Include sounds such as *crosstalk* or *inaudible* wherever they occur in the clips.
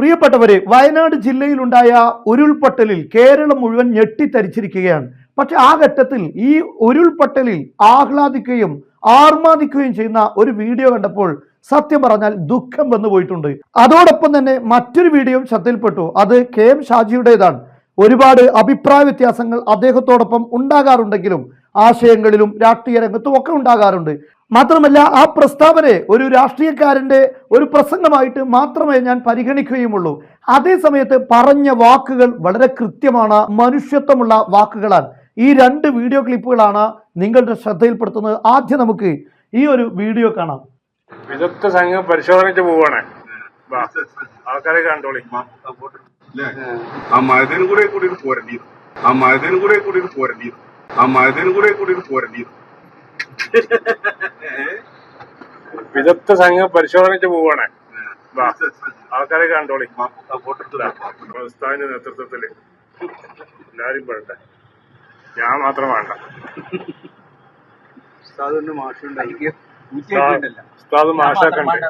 പ്രിയപ്പെട്ടവരെ വയനാട് ജില്ലയിലുണ്ടായ ഉരുൾപൊട്ടലിൽ കേരളം മുഴുവൻ ഞെട്ടിത്തരിച്ചിരിക്കുകയാണ്. പക്ഷെ ആ ഘട്ടത്തിൽ ഈ ഉരുൾപൊട്ടലിൽ ആഹ്ലാദിക്കുകയും ആർമാദിക്കുകയും ചെയ്യുന്ന ഒരു വീഡിയോ കണ്ടപ്പോൾ സത്യം പറഞ്ഞാൽ ദുഃഖം വന്നു പോയിട്ടുണ്ട്. അതോടൊപ്പം തന്നെ മറ്റൊരു വീഡിയോയും ശ്രദ്ധയിൽപ്പെട്ടു. അത് കെ എം ഷാജിയുടേതാണ്. ഒരുപാട് അഭിപ്രായ വ്യത്യാസങ്ങൾ അദ്ദേഹത്തോടൊപ്പം ഉണ്ടാകാറുണ്ടെങ്കിലും ആശയങ്ങളിലും രാഷ്ട്രീയ രംഗത്തും ഒക്കെ ഉണ്ടാകാറുണ്ട്. മാത്രമല്ല ആ പ്രസ്താവനയെ ഒരു രാഷ്ട്രീയക്കാരന്റെ ഒരു പ്രസംഗമായിട്ട് മാത്രമേ ഞാൻ പരിഗണിക്കുകയുമുള്ളൂ. അതേ സമയത്ത് പറഞ്ഞ വാക്കുകൾ വളരെ കൃത്യമാണ് മനുഷ്യത്വമുള്ള വാക്കുകളാണ്. ഈ രണ്ട് വീഡിയോ ക്ലിപ്പുകളാണ് നിങ്ങളുടെ ശ്രദ്ധയിൽപ്പെടുത്തുന്നത്. ആദ്യം നമുക്ക് ഈ ഒരു വീഡിയോ കാണാം. വിദഗ്ധ സംഘം പരിശോധനയ്ക്ക് പോവാണ്. ആൾക്കാരെ കണ്ടോളി? ആ മഴതിനും കൂടെ കൂടി പോരണ്ടി ആ മഴതിനും കൂടെ കൂടി പോരണ്ടി ആ മഴതിനും കൂടെ കൂടി പോരണ്ടി *laughs* വിദഗ്ധ സംഘം പരിശോധനയ്ക്ക് പോവാണ്. ആൾക്കാരെ കണ്ടോളി. ഉസ്താദിന്റെ നേതൃത്വത്തിൽ എല്ലാരും പെടട്ടെ ഞാൻ മാത്രം വേണ്ട. ഉസ്താദ് മാഷുണ്ട് ഉസ്താദ് മാഷാക്കണ്ട്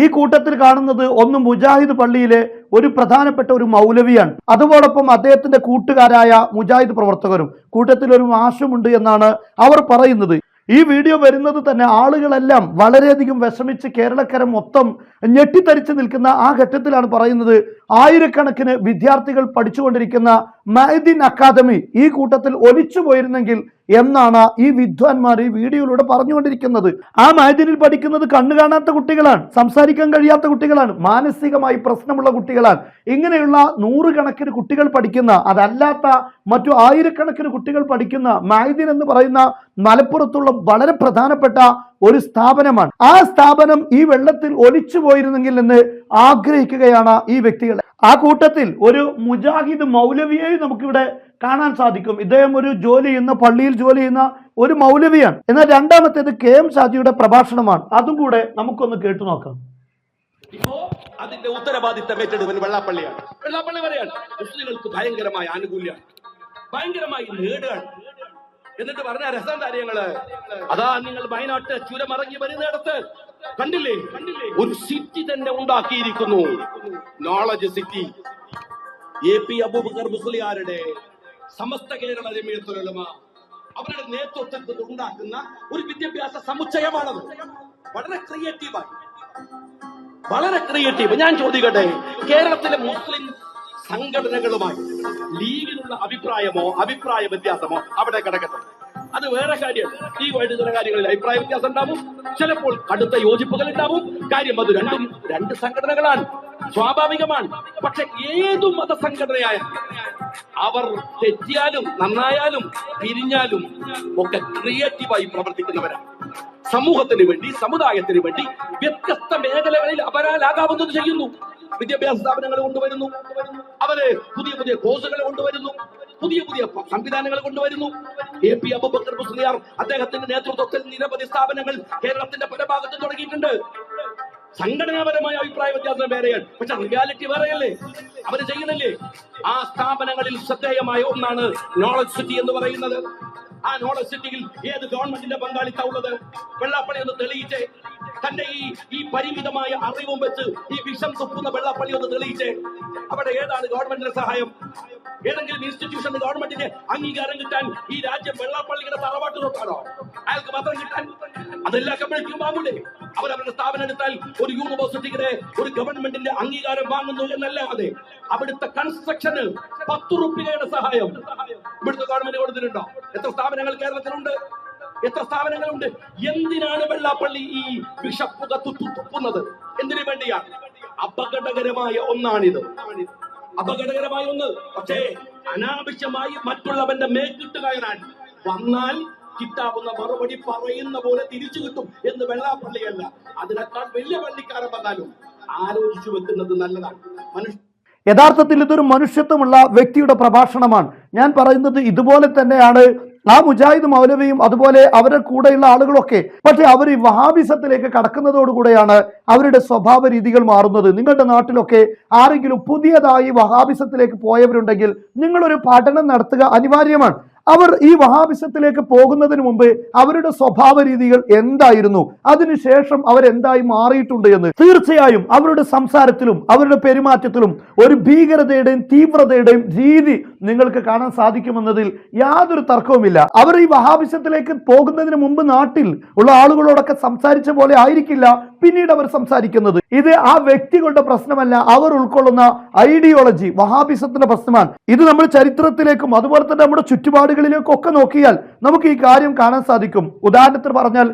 ഈ കൂട്ടത്തിൽ കാണുന്നത് ഒന്ന് മുജാഹിദ് പള്ളിയിലെ ഒരു പ്രധാനപ്പെട്ട ഒരു മൗലവിയാണ്. അതോടൊപ്പം അദ്ദേഹത്തിന്റെ കൂട്ടുകാരായ മുജാഹിദ് പ്രവർത്തകരും കൂട്ടത്തിൽ ഒരു മാഷുമുണ്ട് എന്നാണ് അവർ പറയുന്നത്. ഈ വീഡിയോ വരുന്നത് തന്നെ ആളുകളെല്ലാം വളരെയധികം വിഷമിച്ച് കേരളക്കര മൊത്തം ഞെട്ടിത്തരിച്ച് നിൽക്കുന്ന ആ ഘട്ടത്തിലാണ് പറയുന്നത് ആയിരക്കണക്കിന് വിദ്യാർത്ഥികൾ പഠിച്ചുകൊണ്ടിരിക്കുന്ന മൈദിൻ അക്കാദമി ഈ കൂട്ടത്തിൽ ഒലിച്ചു പോയിരുന്നെങ്കിൽ എന്നാണ് ഈ വിദ്വാൻമാർ ഈ വീഡിയോയിലൂടെ പറഞ്ഞുകൊണ്ടിരിക്കുന്നത്. ആ മൈദിനിൽ പഠിക്കുന്നത് കണ്ണു കാണാത്ത കുട്ടികളാണ് സംസാരിക്കാൻ കഴിയാത്ത കുട്ടികളാണ് മാനസികമായി പ്രശ്നമുള്ള കുട്ടികളാണ്. ഇങ്ങനെയുള്ള നൂറുകണക്കിന് കുട്ടികൾ പഠിക്കുന്ന അതല്ലാത്ത മറ്റു ആയിരക്കണക്കിന് കുട്ടികൾ പഠിക്കുന്ന മൈദിൻ എന്ന് പറയുന്ന മലപ്പുറത്തുള്ള വളരെ പ്രധാനപ്പെട്ട ഒരു സ്ഥാപനമാണ്. ആ സ്ഥാപനം ഈ വെള്ളത്തിൽ ഒലിച്ചു പോയിരുന്നെങ്കിൽ എന്ന് ആഗ്രഹിക്കുകയാണ് ഈ വ്യക്തികൾ. ആ കൂട്ടത്തിൽ ഒരു മുജാഹിദ് മൗലവിയെയും നമുക്കിവിടെ കാണാൻ സാധിക്കും. ഇദ്ദേഹം ഒരു ജോലി ചെയ്യുന്ന പള്ളിയിൽ ജോലി ചെയ്യുന്ന ഒരു മൗലവിയാണ്. എന്നാൽ രണ്ടാമത്തേത് കെ എം ഷാജിയുടെ പ്രഭാഷണമാണ്. അതും കൂടെ നമുക്കൊന്ന് കേട്ടു നോക്കാം. ഇപ്പോ അതിന്റെ ഉത്തരവാദിത്തം ഏറ്റെടുക്കുന്ന വെള്ളാപ്പള്ളിയാണ്. വെള്ളാപ്പള്ളി പറയാണ് മുസ്ലിങ്ങൾക്ക് ഭയങ്കരമായ ആനുകൂല്യമാണ്. ഭയങ്കരമായി നേടുകയാണ്. എന്നിട്ട് പറഞ്ഞ രസം കാര്യങ്ങൾ. അതാ നിങ്ങൾ വയനാട്ട് ചുരമറങ്ങി വരുന്നിടത്ത് കണ്ടില്ലേ? ഒരു സിറ്റി തന്നെ ഉണ്ടാക്കിയിരിക്കുന്നു. Knowledge city A P Abubakar മുസ്ലിയാരുടെ സമസ്ത കേരള ജമീയത്തുലമ അവരുടെ നേതൃത്വത്തിൽ ഉണ്ടാക്കുന്ന ഒരു വിദ്യാഭ്യാസ സമുച്ചയമാണത്. വളരെ ക്രിയേറ്റീവായി വളരെ ക്രിയേറ്റീവ് ഞാൻ ചോദിക്കട്ടെ കേരളത്തിലെ മുസ്ലിം സംഘടനകളുമായി ലീഗിലുള്ള അഭിപ്രായമോ അഭിപ്രായ വ്യത്യാസമോ അവിടെ കിടക്കട്ടെ? വേറെ കാര്യം. ഈയുമായിട്ട് ചില കാര്യങ്ങളിൽ അഭിപ്രായ വ്യത്യാസം ഉണ്ടാവും. ചിലപ്പോൾ കടുത്ത യോജിപ്പുകൾ ഉണ്ടാവും. കാര്യം അത് രണ്ടും രണ്ട് സംഘടനകളാണ്. സ്വാഭാവികമാണ്. പക്ഷെ ഏതു മതസംഘടനയായ അവർ തെറ്റിയാലും നന്നായാലും പിരിഞ്ഞാലും ഒക്കെ ക്രിയേറ്റീവായി പ്രവർത്തിക്കുന്നവരാണ്. സമൂഹത്തിന് വേണ്ടി സമുദായത്തിന് വേണ്ടി വ്യത്യസ്ത മേഖലകളിൽ അപരാലാകാവുന്നത് ചെയ്യുന്നു. വിദ്യാഭ്യാസ സ്ഥാപനങ്ങൾ കൊണ്ടുവരുന്നു. അവർ പുതിയ പുതിയ കോഴ്സുകൾ കൊണ്ടുവരുന്നു. പുതിയ പുതിയ സംവിധാനങ്ങൾ കൊണ്ടുവരുന്നു. എ പി അബുബക്കർ മുസ്ലിയാർ അദ്ദേഹത്തിന്റെ നേതൃത്വത്തിൽ നിരവധി സ്ഥാപനങ്ങൾ കേരളത്തിന്റെ പല ഭാഗത്തും തുടങ്ങിയിട്ടുണ്ട്. സംഘടനാപരമായ അഭിപ്രായ വ്യത്യാസം വേറെയാണ്. പക്ഷെ റിയാലിറ്റി വേറെയല്ലേ? അവർ ചെയ്യുന്നില്ലേ? ആ സ്ഥാപനങ്ങളിൽ ശ്രദ്ധേയമായ ഒന്നാണ് നോളജ് സിറ്റി എന്ന് പറയുന്നത്. ആ നോളജ് സിറ്റിയിൽ ഏത് ഗവൺമെന്റിന്റെ പങ്കാളിത്ത ഉള്ളത്? വെള്ളാപ്പണി ഒന്ന് തെളിയിച്ചേ. തന്റെ ഈ ഈ പരിമിതമായ അറിവും വെച്ച് ഈ വിഷം തുപ്പുന്ന വെള്ളപ്പള്ളി ഒന്ന് തെളിയിച്ചേ. അവിടെ ഏതാണ് ഗവൺമെന്റിന്റെ സഹായം? ഏതെങ്കിലും ഇൻസ്റ്റിറ്റ്യൂഷന് ഗവൺമെന്റിന്റെ അംഗീകാരം കിട്ടാൻ ഈ രാജ്യം വെള്ളാപ്പള്ളിയുടെ തറവാട്ട് തൊട്ടാണോ? അയാൾക്ക് മാത്രം കിട്ടാൻ. അതെല്ലാ കമ്മ്യൂണിറ്റിയും വാങ്ങൂലേ അവരവരുടെ സ്ഥാപനം എടുത്താൽ ഒരു യൂണിവേഴ്സിറ്റിയുടെ ഒരു ഗവൺമെന്റിന്റെ അംഗീകാരം വാങ്ങുന്നു എന്നല്ലാതെ അവിടുത്തെ കൺസ്ട്രക്ഷന് പത്ത് റുപ്യയുടെ സഹായം ഇവിടുത്തെ ഗവൺമെന്റ് കൊടുത്തിട്ടുണ്ടോ? എത്ര സ്ഥാപനങ്ങൾ കേരളത്തിലുണ്ട്? എത്ര സ്ഥാപനങ്ങളുണ്ട്? എന്തിനാണ് വെള്ളാപ്പള്ളി ഈ വിഷപ്പുക തുപ്പുന്നത്? എന്തിനു വേണ്ടിയാണ് അപകടകരമായ ഒന്നാണിത്. അപകടകരമായ ഒന്ന്. പക്ഷേ അനാവശ്യമായി മറ്റുള്ളവന്റെ മേക്കിട്ട് കയറാൻ വന്നാൽ കിട്ടാവുന്ന മറുപടി പറയുന്ന പോലെ തിരിച്ചു കിട്ടും എന്ന് വെള്ളാപ്പള്ളിയല്ല. അതിനേക്കാൾ വലിയ പള്ളിക്കാരൻ വന്നാലും ആലോചിച്ചു വെക്കുന്നത് നല്ലതാണ്. മനുഷ്യ യഥാർത്ഥത്തിൽ ഇതൊരു മനുഷ്യത്വമുള്ള വ്യക്തിയുടെ പ്രഭാഷണമാണ്. ഞാൻ പറയുന്നത് ഇതുപോലെ തന്നെയാണ് ആ മുജാഹിദ് മൗലവിയും അതുപോലെ അവരുടെ കൂടെയുള്ള ആളുകളൊക്കെ പക്ഷെ അവർ ഈ വഹാബിസത്തിലേക്ക് കടക്കുന്നതോടുകൂടെയാണ് അവരുടെ സ്വഭാവ രീതികൾ മാറുന്നത്. നിങ്ങളുടെ നാട്ടിലൊക്കെ ആരെങ്കിലും പുതിയതായി വഹാബിസത്തിലേക്ക് പോയവരുണ്ടെങ്കിൽ നിങ്ങളൊരു പഠനം നടത്തുക അനിവാര്യമാണ്. അവർ ഈ വഹാബിസത്തിലേക്ക് പോകുന്നതിന് മുമ്പ് അവരുടെ സ്വഭാവ രീതികൾ എന്തായിരുന്നു? അതിനുശേഷം അവരെന്തായി മാറിയിട്ടുണ്ട് എന്ന്? തീർച്ചയായും അവരുടെ സംസാരത്തിലും അവരുടെ പെരുമാറ്റത്തിലും ഒരു ഭീകരതയുടെയും തീവ്രതയുടെയും രീതി നിങ്ങൾക്ക് കാണാൻ സാധിക്കുമെന്നതിൽ യാതൊരു തർക്കവുമില്ല. അവർ ഈ വഹാബിസത്തിലേക്ക് പോകുന്നതിന് മുമ്പ് നാട്ടിൽ ഉള്ള ആളുകളോടൊക്കെ സംസാരിച്ച പോലെ ആയിരിക്കില്ല പിന്നീട് അവർ സംസാരിക്കുന്നത്. ഇത് ആ വ്യക്തികളുടെ പ്രശ്നമല്ല അവർ ഉൾക്കൊള്ളുന്ന ഐഡിയോളജി വഹാബിസത്തിന്റെ പ്രശ്നമാണ്. ഇത് നമ്മൾ ചരിത്രത്തിലേക്കും അതുപോലെ തന്നെ നമ്മുടെ ചുറ്റുപാടുകളിലേക്കും ഒക്കെ നോക്കിയാൽ നമുക്ക് ഈ കാര്യം കാണാൻ സാധിക്കും. ഉദാഹരണത്തിന് പറഞ്ഞാൽ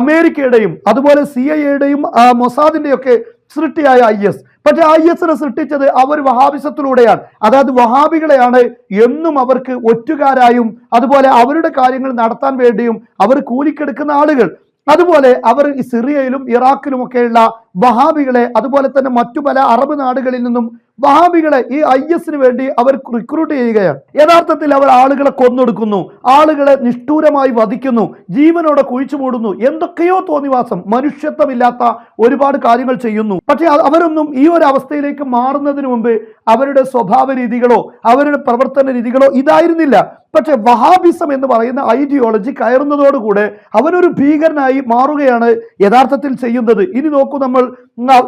അമേരിക്കയുടെയും അതുപോലെ സി ഐ എയുടെയും മൊസാദിന്റെയൊക്കെ സൃഷ്ടിയായ ഐ എസ്. പക്ഷെ ഐ എസിനെ സൃഷ്ടിച്ചത് അവർ വഹാബിസത്തിലൂടെയാണ്. അതായത് വഹാബികളെയാണ് എന്നും അവർക്ക് ഒറ്റുകാരായും അതുപോലെ അവരുടെ കാര്യങ്ങൾ നടത്താൻ വേണ്ടിയും അവർ കൂലിക്കെടുക്കുന്ന ആളുകൾ. അതുപോലെ അവർ ഈ സിറിയയിലും ഇറാഖിലുമൊക്കെയുള്ള വഹാബികളെ അതുപോലെ തന്നെ മറ്റു പല അറബ് നാടുകളിൽ നിന്നും വഹാബികളെ ഈ ഐ എസിന് വേണ്ടി അവർ റിക്രൂട്ട് ചെയ്യുകയാണ്. യഥാർത്ഥത്തിൽ അവർ ആളുകളെ കൊന്നൊടുക്കുന്നു ആളുകളെ നിഷ്ഠൂരമായി വധിക്കുന്നു ജീവനോടെ കുഴിച്ചു മൂടുന്നു. എന്തൊക്കെയോ തോന്നിവാസം മനുഷ്യത്വമില്ലാത്ത ഒരുപാട് കാര്യങ്ങൾ ചെയ്യുന്നു. പക്ഷെ അവരൊന്നും ഈ ഒരു അവസ്ഥയിലേക്ക് മാറുന്നതിന് മുമ്പ് അവരുടെ സ്വഭാവ രീതികളോ അവരുടെ പ്രവർത്തന രീതികളോ ഇതായിരുന്നില്ല. പക്ഷെ വഹാബിസം എന്ന് പറയുന്ന ഐഡിയോളജി കയറുന്നതോടുകൂടെ അവനൊരു ഭീകരനായി മാറുകയാണ് യഥാർത്ഥത്തിൽ ചെയ്യുന്നത്. ഇനി നോക്കൂ നമ്മൾ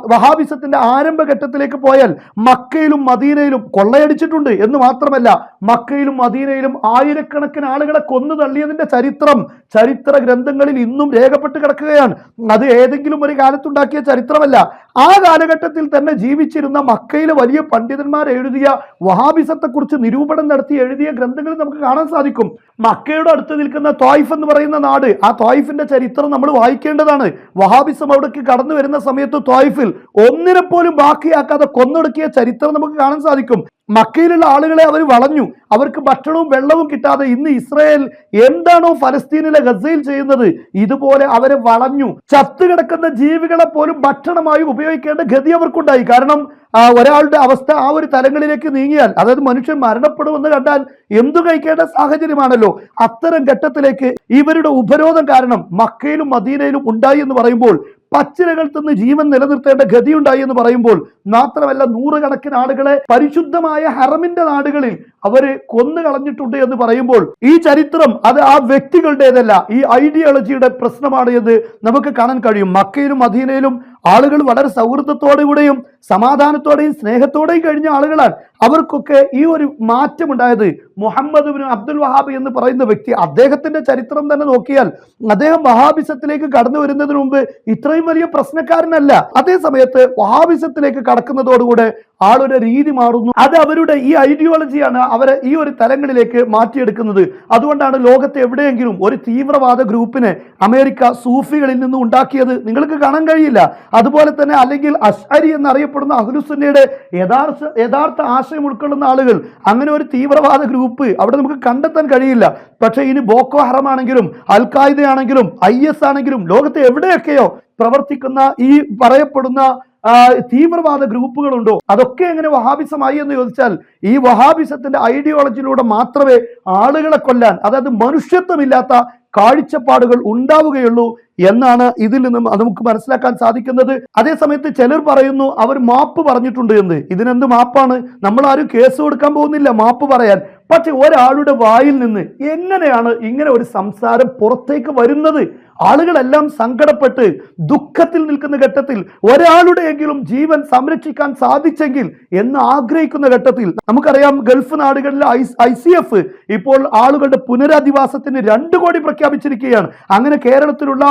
വഹാബിസത്തിന്റെ ആരംഭഘട്ടത്തിലേക്ക് പോയാൽ മക്കയിലും മദീനയിലും കൊള്ളയടിച്ചിട്ടുണ്ട് എന്ന് മാത്രമല്ല മക്കയിലും മദീനയിലും ആയിരക്കണക്കിന് ആളുകളെ കൊന്നു തള്ളിയതിന്റെ ചരിത്രം ചരിത്ര ഗ്രന്ഥങ്ങളിൽ ഇന്നും രേഖപ്പെട്ട് കിടക്കുകയാണ്. അത് ഏതെങ്കിലും ഒരു കാലത്തുണ്ടാക്കിയ ചരിത്രമല്ല. ആ കാലഘട്ടത്തിൽ തന്നെ ജീവിച്ചിരുന്ന മക്കയിലെ വലിയ പണ്ഡിതന്മാർ എഴുതിയ വഹാബിസത്തെക്കുറിച്ച് നിരൂപണം നടത്തി എഴുതിയ ഗ്രന്ഥങ്ങൾ നമുക്ക് കാണാൻ സാധിക്കും. മക്കയുടെ അടുത്ത് നിൽക്കുന്ന തോയ്ഫ് എന്ന് പറയുന്ന നാട് ആ തോയ്ഫിന്റെ ചരിത്രം നമ്മൾ വായിക്കേണ്ടതാണ്. വഹാബിസം അവിടേക്ക് കടന്നു വരുന്ന സമയത്ത് തോയ്ഫിൽ ഒന്നിനെ പോലും ബാക്കിയാക്കാതെ കൊന്നൊടുക്കിയ ചരിത്രം നമുക്ക് കാണാൻ സാധിക്കും. മക്കയിലുള്ള ആളുകളെ അവർ വളഞ്ഞു. അവർക്ക് ഭക്ഷണവും വെള്ളവും കിട്ടാതെ ഇന്ന് ഇസ്രായേൽ എന്താണോ ഫലസ്തീനിലെ ഗസയിൽ ചെയ്യുന്നത്? ഇതുപോലെ അവരെ വളഞ്ഞു. ചത്തുകിടക്കുന്ന ജീവികളെ പോലും ഭക്ഷണമായി ഉപയോഗിക്കേണ്ട ഗതി അവർക്കുണ്ടായി. കാരണം ഒരാളുടെ അവസ്ഥ ആ ഒരു തലങ്ങളിലേക്ക് നീങ്ങിയാൽ അതായത് മനുഷ്യൻ മരണപ്പെടുമെന്ന് കണ്ടാൽ എന്തു കഴിക്കേണ്ട സാഹചര്യമാണല്ലോ? അത്തരം ഘട്ടത്തിലേക്ക് ഇവരുടെ ഉപരോധം കാരണം മക്കയിലും മദീനയിലും ഉണ്ടായി എന്ന് പറയുമ്പോൾ പച്ചിലകൾ തിന്ന് ജീവൻ നിലനിർത്തേണ്ട ഗതിയുണ്ടായി എന്ന് പറയുമ്പോൾ മാത്രമല്ല നൂറുകണക്കിന് ആളുകളെ പരിശുദ്ധമായ ഹറമിന്റെ നാടുകളിൽ അവർ കൊന്നു കളഞ്ഞിട്ടുണ്ട് എന്ന് പറയുമ്പോൾ ഈ ചരിത്രം അത് ആ വ്യക്തികളുടേതല്ല. ഈ ഐഡിയോളജിയുടെ പ്രശ്നമാണ് എന്ന് നമുക്ക് കാണാൻ കഴിയും. മക്കയിലും അധീനയിലും ആളുകൾ വളരെ സൗഹൃദത്തോടുകൂടെയും സമാധാനത്തോടെയും സ്നേഹത്തോടെയും കഴിഞ്ഞ ആളുകളാണ്. അവർക്കൊക്കെ ഈ ഒരു മാറ്റം ഉണ്ടായത് മുഹമ്മദ് ബിൻ അബ്ദുൽ വഹാബ് എന്ന് പറയുന്ന വ്യക്തി അദ്ദേഹത്തിന്റെ ചരിത്രം തന്നെ നോക്കിയാൽ അദ്ദേഹം വഹാബിസത്തിലേക്ക് കടന്നു വരുന്നതിന് മുമ്പ് ഇത്രയും വലിയ പ്രശ്നക്കാരനല്ല. അതേ സമയത്ത് വഹാബിസത്തിലേക്ക് കടക്കുന്നതോടുകൂടെ ആളുടെ രീതി മാറുന്നു. അത് അവരുടെ ഈ ഐഡിയോളജിയാണ് അവരെ ഈ ഒരു തലങ്ങളിലേക്ക് മാറ്റിയെടുക്കുന്നത്. അതുകൊണ്ടാണ് ലോകത്തെ എവിടെയെങ്കിലും ഒരു തീവ്രവാദ ഗ്രൂപ്പിനെ അമേരിക്ക സൂഫികളിൽ നിന്ന് ഉണ്ടാക്കിയത്. നിങ്ങൾക്ക് കാണാൻ കഴിയില്ല. അതുപോലെ തന്നെ അല്ലെങ്കിൽ അഷ്അരി എന്നറിയപ്പെടുന്ന അഹ്ലുസുന്നയുടെ യഥാർത്ഥ യഥാർത്ഥ ആശയം ഉൾക്കൊള്ളുന്ന ആളുകൾ. അങ്ങനെ ഒരു തീവ്രവാദ ഗ്രൂപ്പ് അവിടെ നമുക്ക് കണ്ടെത്താൻ കഴിയില്ല. പക്ഷേ ഇനി ബോക്കോ ഹറമാണെങ്കിലും ആണെങ്കിലും ഐ എസ് ആണെങ്കിലും ലോകത്തെ എവിടെയൊക്കെയോ പ്രവർത്തിക്കുന്ന ഈ പറയപ്പെടുന്ന തീവ്രവാദ ഗ്രൂപ്പുകളുണ്ടോ? അതൊക്കെ എങ്ങനെ വഹാബിസമായി എന്ന് ചോദിച്ചാൽ ഈ വഹാബിസത്തിന്റെ ഐഡിയോളജിയിലൂടെ മാത്രമേ ആളുകളെ കൊല്ലാൻ അതായത് മനുഷ്യത്വമില്ലാത്ത കാഴ്ചപ്പാടുകൾ ഉണ്ടാവുകയുള്ളൂ എന്നാണ് ഇതിൽ നിന്നും നമുക്ക് മനസ്സിലാക്കാൻ സാധിക്കുന്നത്. അതേസമയത്ത് ചിലർ പറയുന്നു അവർ മാപ്പ് പറഞ്ഞിട്ടുണ്ട് എന്ന്. ഇതിനെന്ത് മാപ്പാണ്? നമ്മൾ ആരും കേസ് കൊടുക്കാൻ പോകുന്നില്ല മാപ്പ് പറയാൻ. പക്ഷെ ഒരാളുടെ വായിൽ നിന്ന് എങ്ങനെയാണ് ഇങ്ങനെ ഒരു സംസാരം പുറത്തേക്ക് വരുന്നത്? ആളുകളെല്ലാം സങ്കടപ്പെട്ട് ദുഃഖത്തിൽ നിൽക്കുന്ന ഘട്ടത്തിൽ ഒരാളുടെയെങ്കിലും ജീവൻ സംരക്ഷിക്കാൻ സാധിച്ചെങ്കിൽ എന്ന് ആഗ്രഹിക്കുന്ന ഘട്ടത്തിൽ. നമുക്കറിയാം ഗൾഫ് നാടുകളിലെ ഐ സി എഫ് ഇപ്പോൾ ആളുകളുടെ പുനരധിവാസത്തിന് രണ്ട് കോടി പ്രഖ്യാപിച്ചിരിക്കുകയാണ്. അങ്ങനെ കേരളത്തിലുള്ള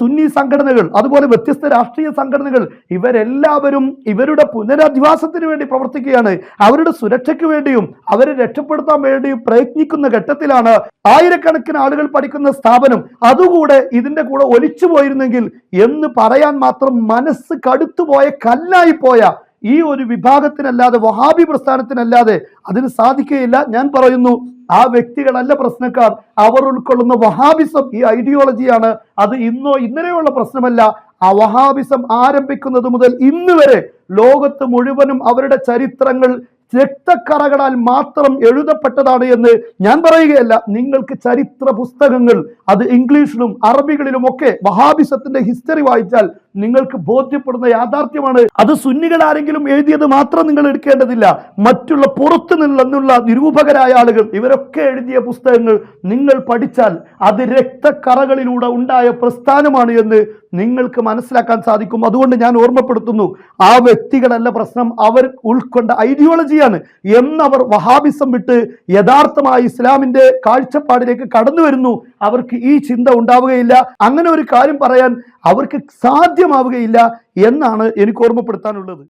സുന്നി സംഘടനകൾ അതുപോലെ വ്യത്യസ്ത രാഷ്ട്രീയ സംഘടനകൾ ഇവരെല്ലാവരും ഇവരുടെ പുനരധിവാസത്തിന് വേണ്ടി പ്രവർത്തിക്കുകയാണ്. അവരുടെ സുരക്ഷയ്ക്ക് വേണ്ടിയും അവരെ രക്ഷപ്പെടുത്താൻ വേണ്ടിയും പ്രയത്നിക്കുന്ന ഘട്ടത്തിലാണ് ആയിരക്കണക്കിന് ആളുകൾ പഠിക്കുന്ന സ്ഥാപനം. അതുകൂടെ ഇതിന്റെ കൂടെ ഒലിച്ചു പോയിരുന്നെങ്കിൽ എന്ന് പറയാൻ മാത്രം മനസ്സ് കടുത്തുപോയ കല്ലായി പോയ ഈ ഒരു വിഭാഗത്തിനല്ലാതെ വഹാബി പ്രസ്ഥാനത്തിനല്ലാതെ അതിന് സാധിക്കുകയില്ല. ഞാൻ പറയുന്നു ആ വ്യക്തികളല്ല പ്രശ്നക്കാർ. അവർ ഉൾക്കൊള്ളുന്ന വഹാബിസം ഈ ഐഡിയോളജിയാണ് അത് ഇന്നോ ഇന്നലെയുള്ള പ്രശ്നമല്ല. ആ വഹാബിസം ആരംഭിക്കുന്നത് മുതൽ ഇന്ന് വരെ ലോകത്ത് മുഴുവനും അവരുടെ ചരിത്രങ്ങൾ രക്തക്കറകളാൽ മാത്രം എഴുതപ്പെട്ടതാണ് എന്ന് ഞാൻ പറയുകയല്ല. നിങ്ങൾക്ക് ചരിത്ര പുസ്തകങ്ങൾ അത് ഇംഗ്ലീഷിലും അറബികളിലും ഒക്കെ വഹാബിസത്തിന്റെ ഹിസ്റ്ററി വായിച്ചാൽ നിങ്ങൾക്ക് ബോധ്യപ്പെടുന്ന യാഥാർത്ഥ്യമാണ്. അത് സുന്നികൾ ആരെങ്കിലും എഴുതിയത് മാത്രം നിങ്ങൾ എടുക്കേണ്ടതില്ല. മറ്റുള്ള പുറത്തു നിന്നുള്ള നിരൂപകരായ ആളുകൾ ഇവരൊക്കെ എഴുതിയ പുസ്തകങ്ങൾ നിങ്ങൾ പഠിച്ചാൽ അത് രക്തക്കറകളിലൂടെ ഉണ്ടായ പ്രസ്ഥാനമാണ് എന്ന് നിങ്ങൾക്ക് മനസ്സിലാക്കാൻ സാധിക്കും. അതുകൊണ്ട് ഞാൻ ഓർമ്മപ്പെടുത്തുന്നു ആ വ്യക്തികളല്ല പ്രശ്നം. അവർ ഉൾക്കൊണ്ട ഐഡിയോളജിയാണ് എന്നവർ വഹാബിസം വിട്ട് യഥാർത്ഥമായി ഇസ്ലാമിന്റെ കാഴ്ചപ്പാടിലേക്ക് കടന്നു വരുന്നു അവർക്ക് ഈ ചിന്ത ഉണ്ടാവുകയില്ല. അങ്ങനെ ഒരു കാര്യം പറയാൻ അവർക്ക് സാധ്യമാവുകയില്ല എന്നാണ് എനിക്ക് ഓർമ്മപ്പെടുത്താനുള്ളത്.